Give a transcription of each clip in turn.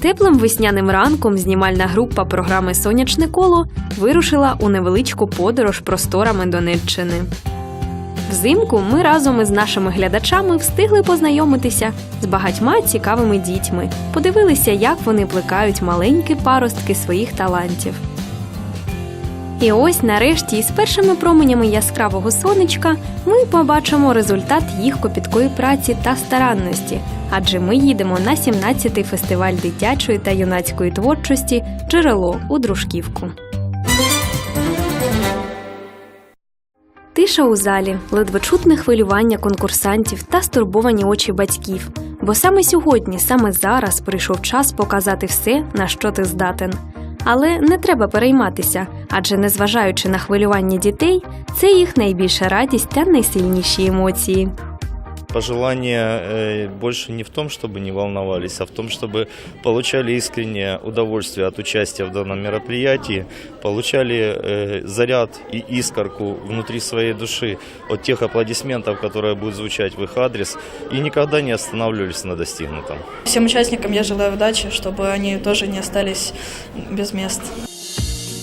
Теплим весняним ранком знімальна група програми Сонячне коло вирушила у невеличку подорож просторами Донеччини. Взимку ми разом із нашими глядачами встигли познайомитися з багатьма цікавими дітьми, подивилися, як вони плекають маленькі паростки своїх талантів. І ось нарешті із першими променями яскравого сонечка ми побачимо результат їх копіткої праці та старанності, адже ми їдемо на 17-й фестиваль дитячої та юнацької творчості Джерело у Дружківку. Тиша у залі, ледве чутне хвилювання конкурсантів та стурбовані очі батьків. Бо саме сьогодні, саме зараз прийшов час показати все, на що ти здатен. Але не треба перейматися, адже незважаючи на хвилювання дітей, це їх найбільша радість та найсильніші емоції. Пожелание э, больше не в том, чтобы не волновались, а в том, чтобы получали искреннее удовольствие от участия в данном мероприятии, получали э, заряд и искорку внутри своей души от тех аплодисментов, которые будут звучать в их адрес, и никогда не останавливались на достигнутом. Всем участникам я желаю удачи, чтобы они тоже не остались без мест.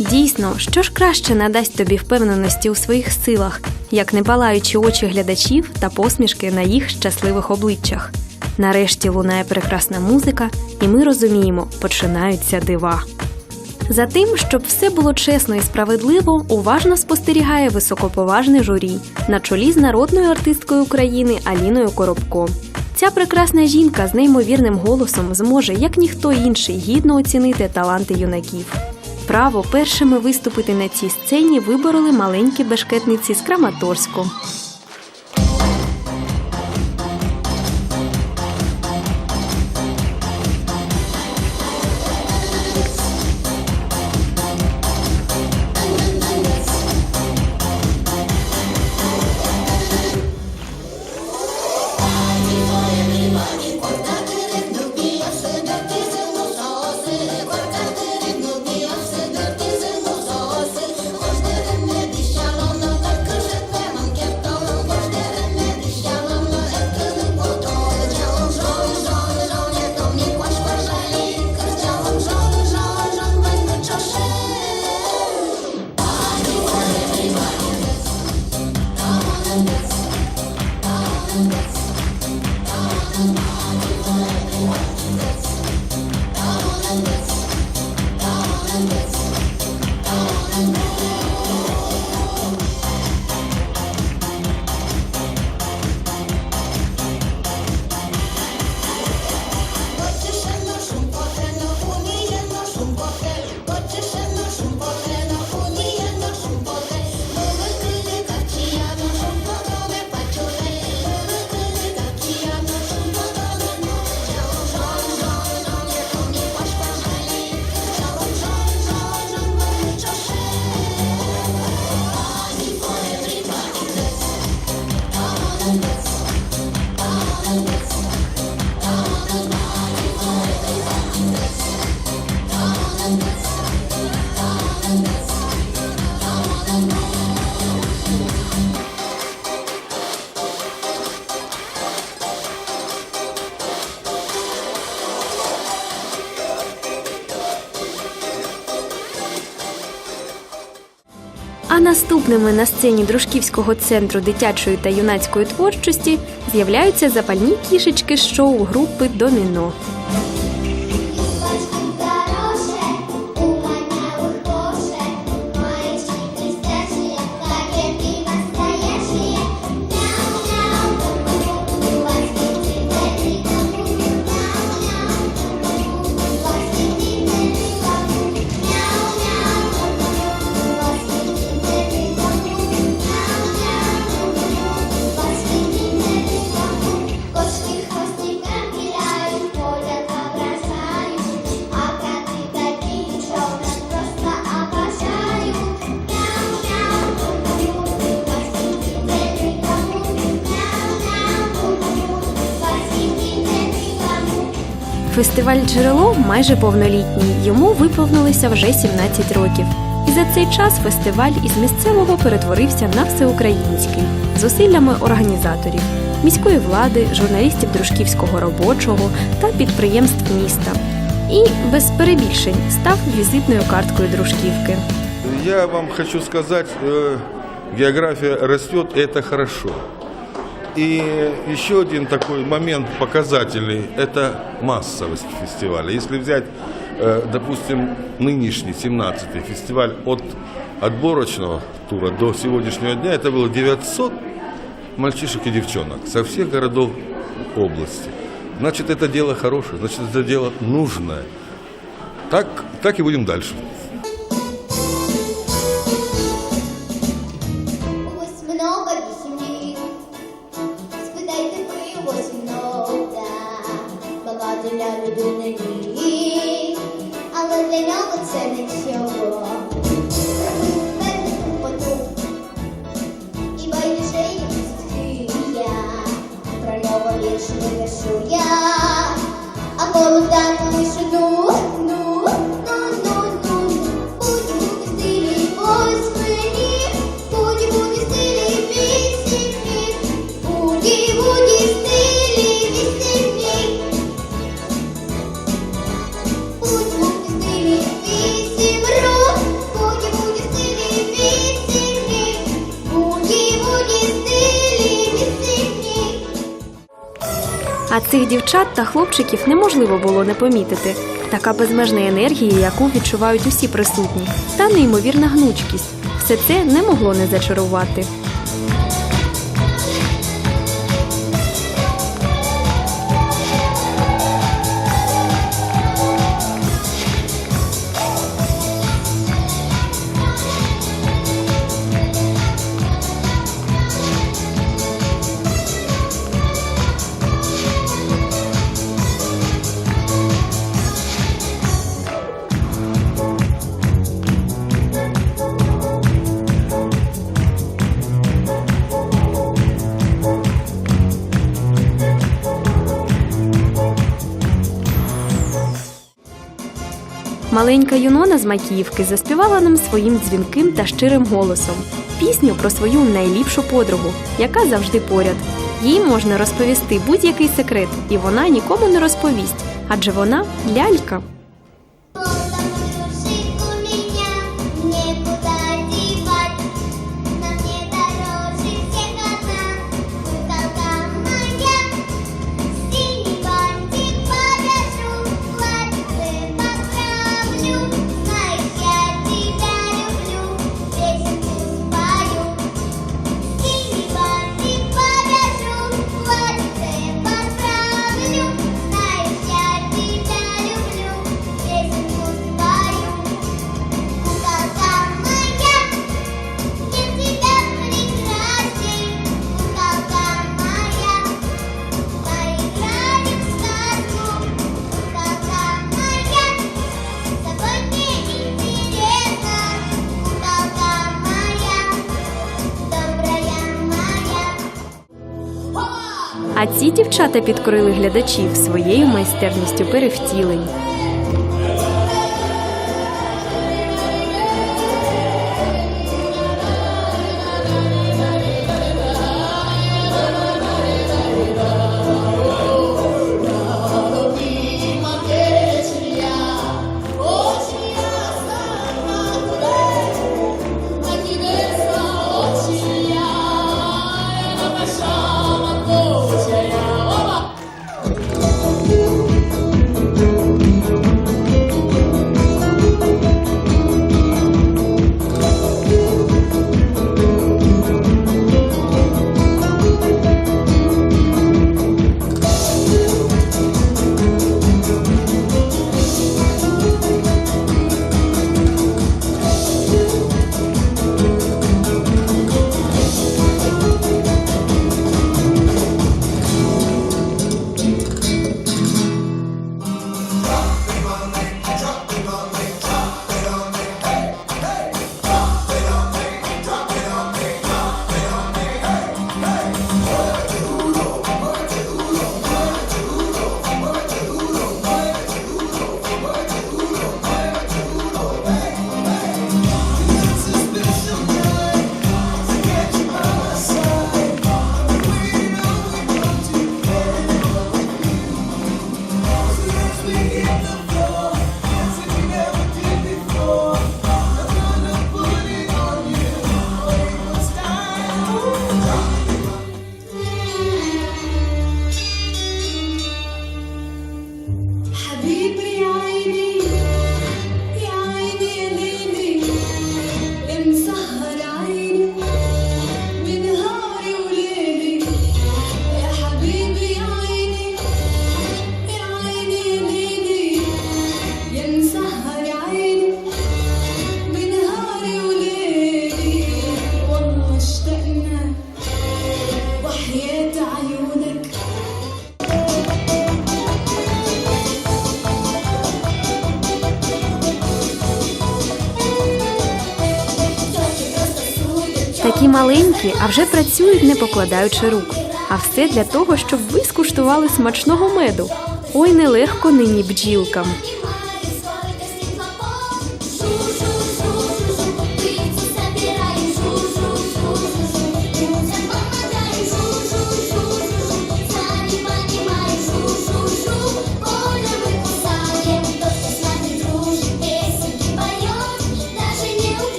Дійсно, що ж краще надасть тобі впевненості у своїх силах, як не палаючі очі глядачів та посмішки на їх щасливих обличчях. Нарешті лунає прекрасна музика, і ми розуміємо, починаються дива. За тим, щоб все було чесно і справедливо, уважно спостерігає високоповажне журі на чолі з народною артисткою України Аліною Коробко. Ця прекрасна жінка з неймовірним голосом зможе, як ніхто інший, гідно оцінити таланти юнаків. Право першими виступити на цій сцені вибороли маленькі бешкетниці з Краматорську. Наступними на сцені Дружківського центру дитячої та юнацької творчості з'являються запальні кішечки шоу групи Доміно. Фестиваль Джерело майже повнолітній. Йому виповнилося вже 17 років. І за цей час фестиваль із місцевого перетворився на всеукраїнський зусиллями організаторів, міської влади, журналістів дружківського робочого та підприємств міста. і без перебільшень став візитною карткою дружківки. Я вам хочу сказать, э, география растет, это хорошо. И еще один такой момент показательный – это массовость фестиваля. Если взять, э, допустим, нынешний 17-й фестиваль от отборочного тура до сегодняшнего дня, это было 900 мальчишек и девчонок со всех городов области. Значит, это дело хорошее, значит, это дело нужное. Так, так и будем дальше. Цих дівчат та хлопчиків неможливо було не помітити. Така безмежна енергія, яку відчувають усі присутні, та неймовірна гнучкість. Все це не могло не зачарувати. Маленька Юнона з Макіївки заспівала нам своїм дзвінким та щирим голосом пісню про свою найліпшу подругу, яка завжди поряд. Їй можна розповісти будь-який секрет, і вона нікому не розповість, адже вона лялька. А ці дівчата підкорили глядачів своєю майстерністю перевтілень. Маленькі, а вже працюють, не покладаючи рук. А все для того, щоб ви скуштували смачного меду. Ой, нелегко нині бджілкам.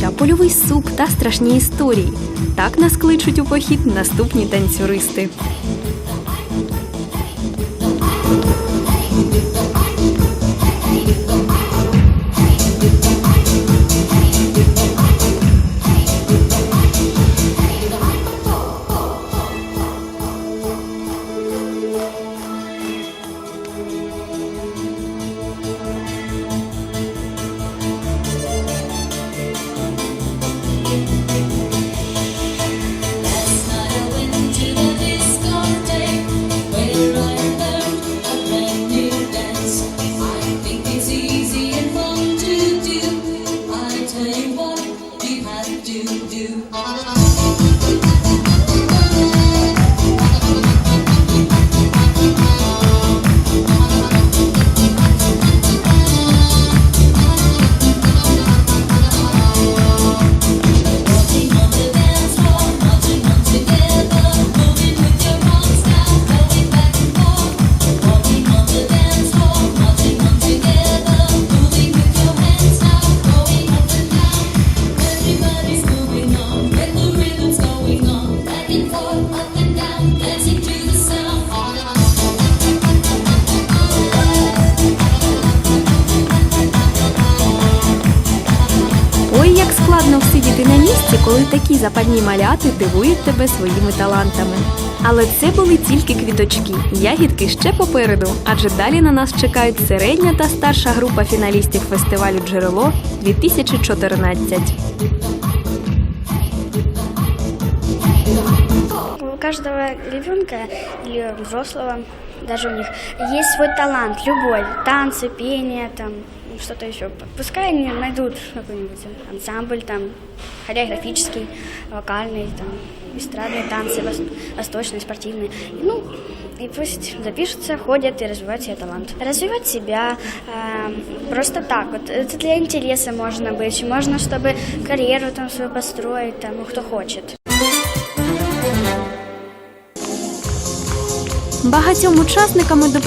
Вогнища, польовий суп та страшні історії. Так нас кличуть у похід наступні танцюристи. Складно всидіти на місці, коли такі западні маляти дивують тебе своїми талантами. Але це були тільки квіточки. Ягідки ще попереду, адже далі на нас чекають середня та старша група фіналістів фестивалю Джерело 2014. У каждого ребенка или взрослого, даже у них, есть свой талант, любой, танцы, пение, там, ну, что-то еще. Пускай они найдут какой-нибудь ансамбль, там, хореографический, вокальный, там, эстрадные танцы, вос- восточные, спортивные. Ну, и пусть запишутся, ходят и развивают себе талант. Развивать себя э, просто так вот. Это для интереса можно быть. Можно, чтобы карьеру там свою построить, там, ну, кто хочет. Багатьом учасниками дипломатії